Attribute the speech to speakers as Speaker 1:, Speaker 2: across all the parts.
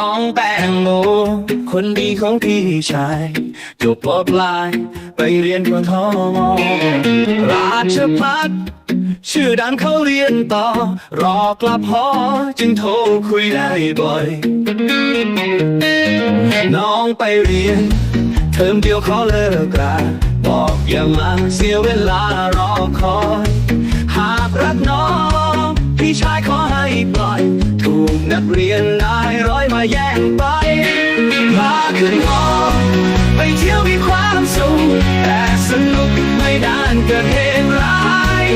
Speaker 1: น้องแตงโม คนดีของพี่ชายจบปอปลาย ไปเรียนกทมราชพัฒชื่อดังเขาเรียนต่อ รอกลับหอจึงโทรคุยได้บ่อย น้องไปเรียน เทอมเดียวขอเลิกราบอกอย่ามาเสียเวลารอคอย หากรักน้อง พี่ชายขอให้ปล่อย ถูกนักเรียนนายร้อยมา แย่งไปพาขึ้นหอไปเที่ยวมีความสุขแต่สนุกไม่ด้านเกิดเหตุร้าย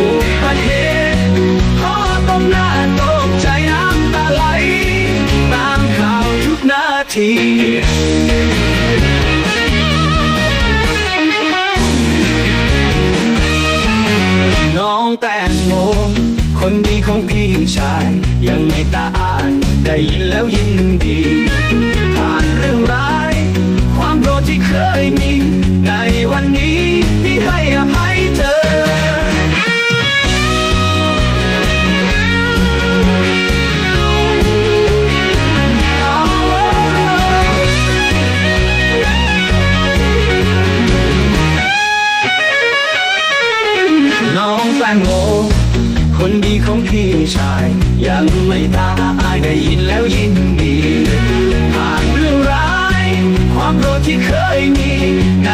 Speaker 1: อุบัติเหตุพ่อต้องหน้าตกใจน้ำตาไหลตามข่าวทุกนาทีน้องแตงโมคนดีของพี่ชายยังไม่ตาอาน ได้ยินแล้วยินดี ผ่านเรื่องร้าย ความโกรธที่เคยมี ในวันนี้พี่ให้อภัยเธอ น้องแตงโม คนดีของพี่ชาย ยังไม่ตายได้ยินแล้วยินดีผ่านเรื่องร้าย ความโกรธที่เคยมีใน